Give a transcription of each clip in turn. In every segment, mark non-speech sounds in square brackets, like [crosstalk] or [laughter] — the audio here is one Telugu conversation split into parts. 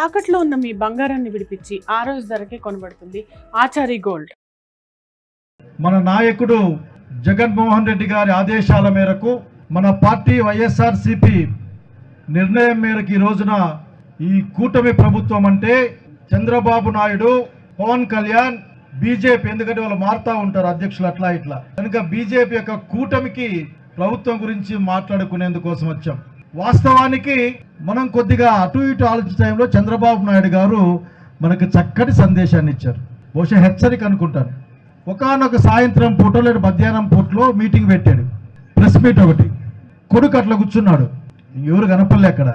తాకట్లో ఉన్న మీ బంగారాన్ని విడిపించి ఆ రోజు ధరకే కొనబడుతుంది ఆచారి గోల్డ్. మన నాయకుడు జగన్మోహన్ రెడ్డి గారి ఆదేశాల మేరకు మన పార్టీ వైఎస్ఆర్సిపి నిర్ణయం మేరకు ఈ రోజున ఈ కూటమి ప్రభుత్వం అంటే చంద్రబాబు నాయుడు పవన్ కళ్యాణ్ బీజేపీ. ఎందుకంటే వాళ్ళు మారుతా ఉంటారు అధ్యక్షులు అట్లా ఇట్లా. కనుక బీజేపీ యొక్క కూటమికి ప్రభుత్వం గురించి మాట్లాడుకునేందుకోసం వచ్చాం. వాస్తవానికి మనం కొద్దిగా అటు ఇటు ఆలోచించే టైంలో చంద్రబాబు నాయుడు గారు మనకు చక్కటి సందేశాన్ని ఇచ్చారు. బహుశా హెచ్చరిక అనుకుంటాను ఒకనొక సాయంత్రం పూట లేదా మధ్యాహ్నం పూటలో మీటింగ్ పెట్టాడు. ప్రెస్ మీట్ ఒకటి. కొడుకు అట్లా కూర్చున్నాడు. ఎవరు కనపడలే అక్కడ.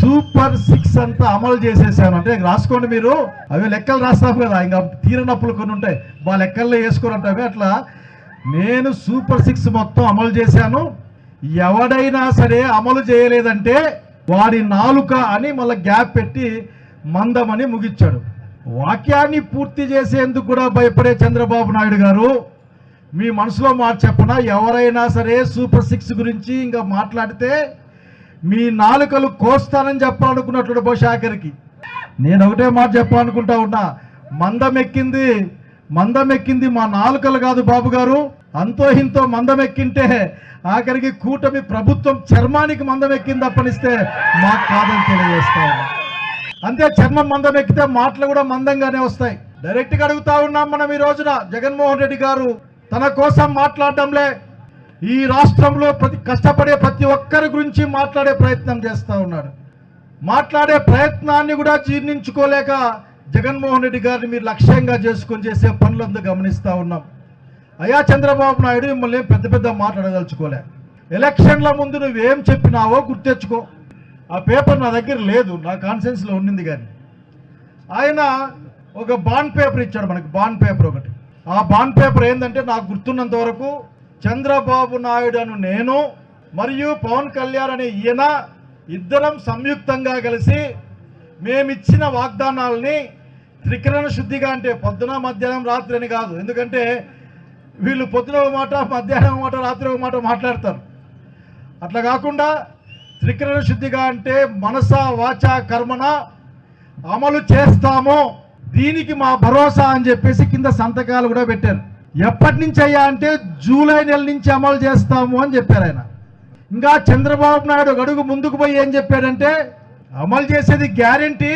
సూపర్ సిక్స్ అంతా అమలు చేసేసాను. అంటే రాసుకోండి మీరు. అవి లెక్కలు రాస్తాం కదా. ఇంకా తీరనప్పులు కొన్ని ఉంటాయి. మా లెక్కల్లో వేసుకోరంటే అవి అట్లా. నేను సూపర్ సిక్స్ మొత్తం అమలు చేశాను. ఎవడైనా సరే అమలు చేయలేదంటే వాడి నాలుక అని మళ్ళీ గ్యాప్ పెట్టి మందమని ముగిచ్చాడు. వాక్యాన్ని పూర్తి చేసేందుకు కూడా భయపడే చంద్రబాబు నాయుడు గారు మీ మనసులో మాట చెప్పన? ఎవరైనా సరే సూపర్ సిక్స్ గురించి ఇంకా మాట్లాడితే మీ నాలుకలు కోస్తానని చెప్పాలనుకున్నట్లు బహుశాఖరికి నేను ఒకటే మాట చెప్పాలనుకుంటా ఉన్నా మందం ఎక్కింది మందం ఎక్కింది మా నాలుకలు కాదు బాబు గారు. అంతో ఇంతో మందం ఎక్కింటే ఆఖరికి కూటమి ప్రభుత్వం చర్మానికి మందం ఎక్కింది అప్పనిస్తే మాకు కాదని తెలియజేస్తాం అంతే చర్మం మందం ఎక్కితే మాటలు కూడా మందంగానే వస్తాయి. డైరెక్ట్గా అడుగుతా ఉన్నాం మనం ఈ రోజున జగన్మోహన్ రెడ్డి గారు. తన కోసం మాట్లాడడంలే. ఈ రాష్ట్రంలో ప్రతి కష్టపడే ప్రతి ఒక్కరి గురించి మాట్లాడే ప్రయత్నం చేస్తూ ఉన్నాడు. మాట్లాడే ప్రయత్నాన్ని కూడా జీర్ణించుకోలేక జగన్మోహన్ రెడ్డి గారిని మీరు లక్ష్యంగా చేసుకొని చేసే పనులంతా గమనిస్తూ ఉన్నాం. అయ్యా చంద్రబాబు నాయుడు మిమ్మల్ని పెద్ద పెద్ద మాట్లాడదలుచుకోలే. ఎలక్షన్ల ముందు నువ్వేం చెప్పినావో గుర్తెచ్చుకో. ఆ పేపర్ నా దగ్గర లేదు నా కాన్సెన్స్లో ఉండింది కానీ. ఆయన ఒక బాండ్ పేపర్ ఇచ్చాడు మనకి బాండ్ పేపర్ ఒకటి. ఆ బాండ్ పేపర్ ఏంటంటే నాకు గుర్తున్నంత వరకు చంద్రబాబు నాయుడు అను నేను మరియు పవన్ కళ్యాణ్ అనే ఈయన ఇద్దరం సంయుక్తంగా కలిసి మేమిచ్చిన వాగ్దానాలని త్రికరణ శుద్ధిగా అంటే పొద్దున మధ్యాహ్నం రాత్రి అని కాదు. ఎందుకంటే వీళ్ళు పొద్దున ఒక మాట మధ్యాహ్నం మాట రాత్రి ఒక మాట మాట్లాడతారు. అట్లా కాకుండా త్రికరణ శుద్ధిగా అంటే మనస వాచ కర్మన అమలు చేస్తాము. దీనికి మా భరోసా అని చెప్పేసి కింద సంతకాలు కూడా పెట్టారు. ఎప్పటి నుంచి అయ్యా అంటే జూలై నెల నుంచి అమలు చేస్తాము అని చెప్పారు ఆయన. ఇంకా చంద్రబాబు నాయుడు ఒక అడుగు ముందుకు పోయి ఏం చెప్పాడంటే అమలు చేసేది గ్యారంటీ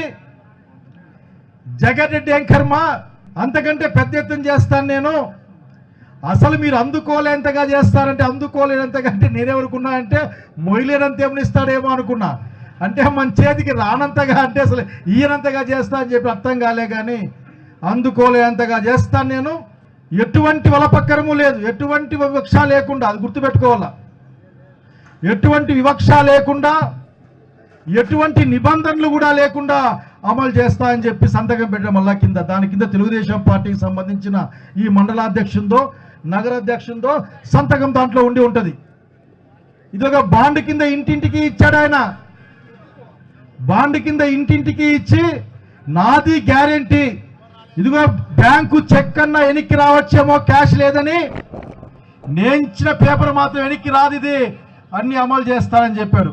జగన్ రెడ్డి ఏం కర్మ? అంతకంటే పెద్ద ఎత్తున చేస్తాను నేను. అసలు మీరు అందుకోలేంతగా చేస్తారంటే అందుకోలేనంతగా అంటే నేనేమనుకున్నా అంటే మొయ్యలేనంత ఏమనిస్తాడేమో అనుకున్నా. అంటే మన చేతికి రానంతగా అంటే అసలు ఈయనంతగా చేస్తా అని చెప్పి అర్థం కాలే కానీ అందుకోలేనంతగా చేస్తాను నేను. ఎటువంటి వలపక్కరము లేదు. ఎటువంటి వివక్ష లేకుండా అది గుర్తుపెట్టుకోవాలా? ఎటువంటి వివక్ష లేకుండా ఎటువంటి నిబంధనలు కూడా లేకుండా అమలు చేస్తా అని చెప్పి సంతకం పెట్టడం వల్ల కింద దాని కింద తెలుగుదేశం పార్టీకి సంబంధించిన ఈ మండలాధ్యక్షుందో నగరాధ్యక్షునితో సంతకం దాంట్లో ఉండి ఉంటుంది. ఇది ఒక బాండ్ కింద ఇంటింటికి ఇచ్చాడు ఆయన. బాండ్ కింద ఇంటింటికి ఇచ్చి నాది గ్యారెంటీ. ఇదిగో బ్యాంకు చెక్ అన్నా వెనక్కి రావచ్చేమో క్యాష్ లేదని నేను ఇచ్చిన పేపర్ మాత్రం వెనక్కి రాదు ఇది. అన్ని అమలు చేస్తానని చెప్పాడు.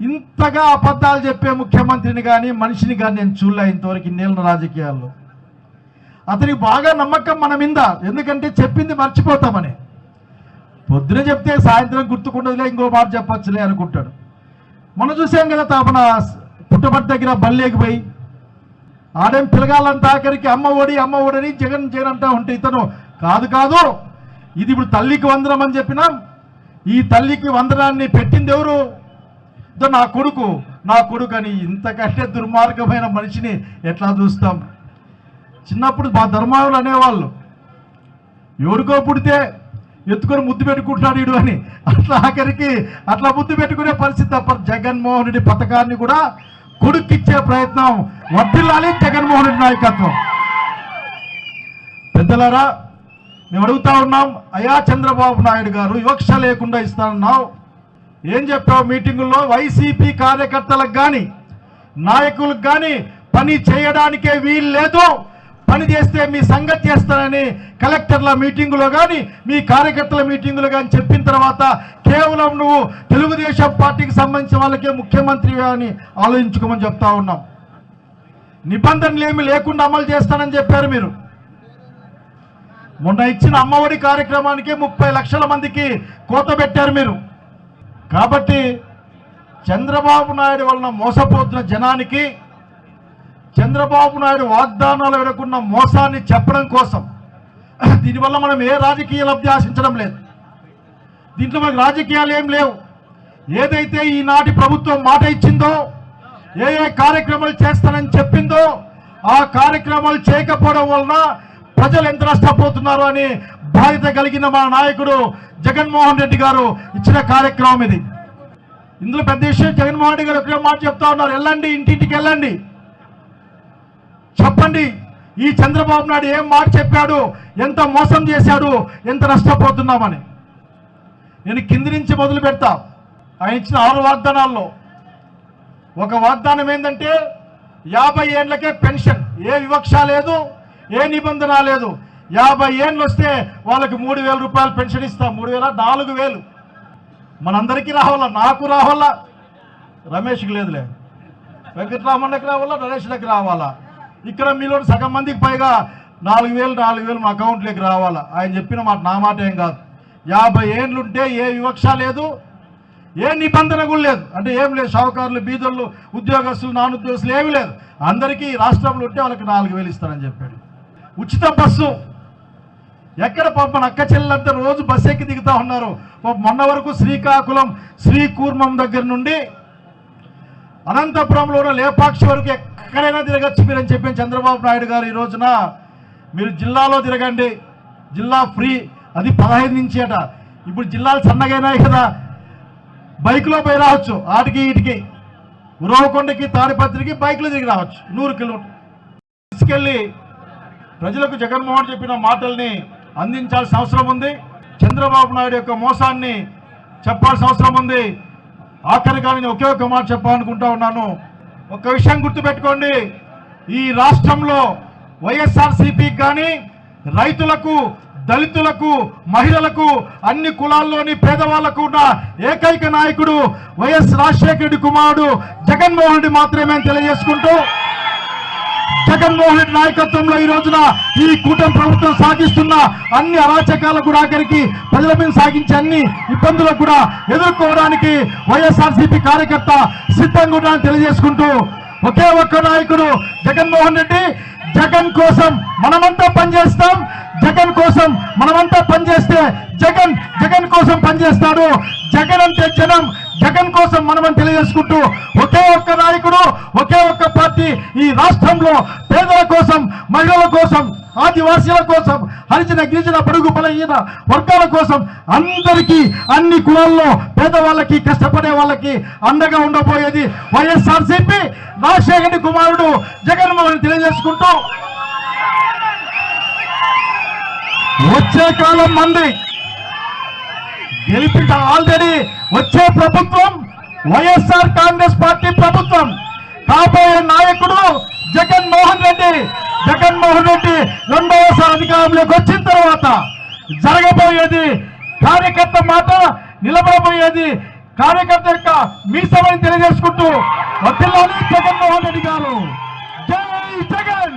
ఇంతగా అబద్ధాలు చెప్పే ముఖ్యమంత్రిని కానీ మనిషిని కానీ నేను చూడలే ఇంతవరకు ఇన్నేళ్ళ రాజకీయాల్లో. అతనికి బాగా నమ్మకం మన మీద. ఎందుకంటే చెప్పింది మర్చిపోతామని. పొద్దున చెప్తే సాయంత్రం గుర్తుకుండదులే ఇంకో మాట చెప్పచ్చులే అనుకుంటాడు. మనం చూసాం కదా తాపన పుట్టపట్టి దగ్గర బల్లేకి పోయి. ఆడేం పిలగాలంటే ఆఖరికి అమ్మ ఒడి అమ్మ ఓడని జగన్ జగన్ అంటా ఉంటే ఇతను కాదు కాదు ఇది ఇప్పుడు తల్లికి వందనం అని చెప్పినాం ఈ తల్లికి వందనాన్ని పెట్టింది ఎవరు? ఇదో నా కొడుకు నా కొడుకు అని ఇంతకంటే దుర్మార్గమైన మనిషిని ఎట్లా చూస్తాం? చిన్నప్పుడు మా ధర్మాయులు అనేవాళ్ళు. ఎవరికో పుడితే ఎత్తుకొని ముద్దు పెట్టుకుంటున్నాడు వీడు అని. అట్లా ఆఖరికి అట్లా ముద్దు పెట్టుకునే పరిస్థితి తప్ప జగన్మోహన్ రెడ్డి పథకాన్ని కూడా కొడుక్కిచ్చే ప్రయత్నం వర్తిల్లాలి జగన్మోహన్ రెడ్డి నాయకత్వం. పెద్దలరా మేము అడుగుతా ఉన్నాం అయా చంద్రబాబు నాయుడు గారు వివక్ష లేకుండా ఇస్తానన్నావు. ఏం చెప్పావు మీటింగుల్లో? వైసీపీ కార్యకర్తలకు కానీ నాయకులకు కానీ పని చేయడానికే వీలు లేదు. పని చేస్తే మీ సంగతి చేస్తానని కలెక్టర్ల మీటింగులో కానీ మీ కార్యకర్తల మీటింగులో కానీ చెప్పిన తర్వాత కేవలం నువ్వు తెలుగుదేశం పార్టీకి సంబంధించిన వాళ్ళకే ముఖ్యమంత్రి అని ఆలోచించుకోమని చెప్తా ఉన్నాం. నిబంధనలు ఏమి లేకుండా అమలు చేస్తానని చెప్పారు మీరు. మొన్న ఇచ్చిన అమ్మఒడి కార్యక్రమానికి ముప్పై లక్షల మందికి కోత పెట్టారు మీరు. కాబట్టి చంద్రబాబు నాయుడు వలన మోసపోతున్న జనానికి చంద్రబాబు నాయుడు వాగ్దానాలు వెనుకున్న మోసాన్ని చెప్పడం కోసం [clears throat] దీనివల్ల మనం ఏ రాజకీయ లబ్ధి ఆశించడం లేదు. దీంట్లో మనకు రాజకీయాలు ఏం లేవు. ఏదైతే ఈనాటి ప్రభుత్వం మాట ఇచ్చిందో ఏ ఏ కార్యక్రమాలు చేస్తానని చెప్పిందో ఆ కార్యక్రమాలు చేయకపోవడం వలన ప్రజలు ఎంత నష్టపోతున్నారు అని బాధ్యత కలిగిన మా నాయకుడు జగన్మోహన్ రెడ్డి గారు ఇచ్చిన కార్యక్రమం ఇది. ఇందులో పెద్ద విషయం జగన్మోహన్ రెడ్డి గారు ఒకే మాట చెప్తా ఉన్నారు వెళ్ళండి ఇంటింటికి వెళ్ళండి చెప్పండి. ఈ చంద్రబాబు నాయుడు ఏం మాట చెప్పాడు? ఎంత మోసం చేశాడు? ఎంత నష్టపోతున్నామని. నేను కింది నుంచి మొదలు పెడతా. ఆయన ఇచ్చిన ఆరు వాగ్దానాల్లో. ఒక వాగ్దానం ఏంటంటే యాభై ఏండ్లకే పెన్షన్. ఏ వివక్ష లేదు ఏ నిబంధన లేదు. యాభై ఏండ్లు వస్తే వాళ్ళకి మూడు వేల రూపాయలు పెన్షన్ ఇస్తాం. మూడు వేల నాలుగు వేలు. మనందరికీ రావాలా? నాకు రావాలా? రమేష్కి లేదులే. వెంకటరామన్నకి రావాలా? నరేష్లకి రావాలా? ఇక్కడ మీలో సగం మందికి పైగా నాలుగు వేలు నాలుగు వేలు మా అకౌంట్లోకి రావాలా? ఆయన చెప్పిన మాట నా మాట ఏం కాదు. యాభై ఏండ్లుంటే ఏ వివక్ష లేదు ఏ నిబంధన కూడా లేదు. అంటే ఏం లేదు షావుకారులు బీదర్లు ఉద్యోగస్తులు నాన్ ఉద్యోగస్తులు ఏమీ లేదు. అందరికీ ఈ రాష్ట్రంలో ఉంటే వాళ్ళకి నాలుగు వేలు ఇస్తారని చెప్పాడు. ఉచిత బస్సు. ఎక్కడ పాప అక్క చెల్లెలంతా రోజు బస్సు ఎక్కి దిగుతా ఉన్నారు. మొన్న వరకు శ్రీకాకుళం శ్రీకూర్మం దగ్గర నుండి అనంతపురంలో ఉన్న లేపాక్షి వరకు ఎక్కడైనా తిరగచ్చు మీరని చెప్పిన చంద్రబాబు నాయుడు గారు ఈ రోజున మీరు జిల్లాలో తిరగండి. జిల్లా ఫ్రీ. అది పదహైదు నుంచి అట. ఇప్పుడు జిల్లాలు సన్నగైనాయి కదా. బైక్లో పోయి రావచ్చు. ఆటికి ఇటుకి ఉరవకొండకి తాడిపత్రికి బైక్లో తిరిగి రావచ్చు. నూరు కిలోమీటర్ తీసుకెళ్ళి ప్రజలకు జగన్మోహన్ చెప్పిన మాటల్ని అందించాల్సిన అవసరం ఉంది. చంద్రబాబు నాయుడు యొక్క మోసాన్ని చెప్పాల్సిన అవసరం ఉంది. ఆఖరిగా నేను ఒకే ఒక మాట చెప్పాలనుకుంటా ఉన్నాను. ఒక విషయం గుర్తుపెట్టుకోండి. ఈ రాష్ట్రంలో వైఎస్ఆర్సీపీకి కానీ రైతులకు దళితులకు మహిళలకు అన్ని కులాల్లోని పేదవాళ్ళకు ఉన్న ఏకైక నాయకుడు వైఎస్ రాజశేఖర రెడ్డి కుమారుడు జగన్మోహన్ రెడ్డి మాత్రమే తెలియజేసుకుంటూ జగన్మోహన్ రెడ్డి నాయకత్వంలో ఈ రోజున ఈ కూటమి ప్రభుత్వం సాగిస్తున్న అన్ని అరాచకాలకు కూడా ఆఖరికి ప్రజల మీద సాగించే అన్ని ఇబ్బందులకు కూడా ఎదుర్కోవడానికి వైఎస్ఆర్సీపీ కార్యకర్త సిద్ధంగా ఉన్నారని తెలియజేసుకుంటూ ఒకే ఒక్క నాయకుడు జగన్మోహన్ రెడ్డి జగన్ కోసం మనమంతా పనిచేస్తాం జగన్ కోసం మనమంతా పనిచేస్తే జగన్ జగన్ కోసం పనిచేస్తాడు జగన్ అంటే జనం జగన్ కోసం మనమని తెలియజేసుకుంటూ ఒకే ఒక్క నాయకుడు ఒకే ఒక్క పార్టీ ఈ రాష్ట్రంలో పేదల కోసం మహిళల కోసం ఆదివాసీల కోసం హరిజన గిరిజన పడుగు బలహీన వర్గాల కోసం అందరికీ అన్ని కులాల్లో పేదవాళ్ళకి కష్టపడే వాళ్ళకి అండగా ఉండబోయేది వైఎస్ఆర్సీపీ. రాజశేఖర రెడ్డి కుమారుడు జగన్మోహన్ తెలియజేసుకుంటూ వచ్చే కాలం మంది గెలిపించ ఆల్రెడీ వచ్చే ప్రభుత్వం వైఎస్ఆర్ కాంగ్రెస్ పార్టీ ప్రభుత్వం. కాబోయే నాయకుడు జగన్మోహన్ రెడ్డి. జగన్మోహన్ రెడ్డి రెండవసారి అధికారంలోకి వచ్చిన తర్వాత జరగబోయేది కార్యకర్త మాట నిలబడబోయేది. కార్యకర్త యొక్క మీసమని తెలియజేసుకుంటూ వదిలాలి జగన్మోహన్ రెడ్డి గారు. జై జగన్!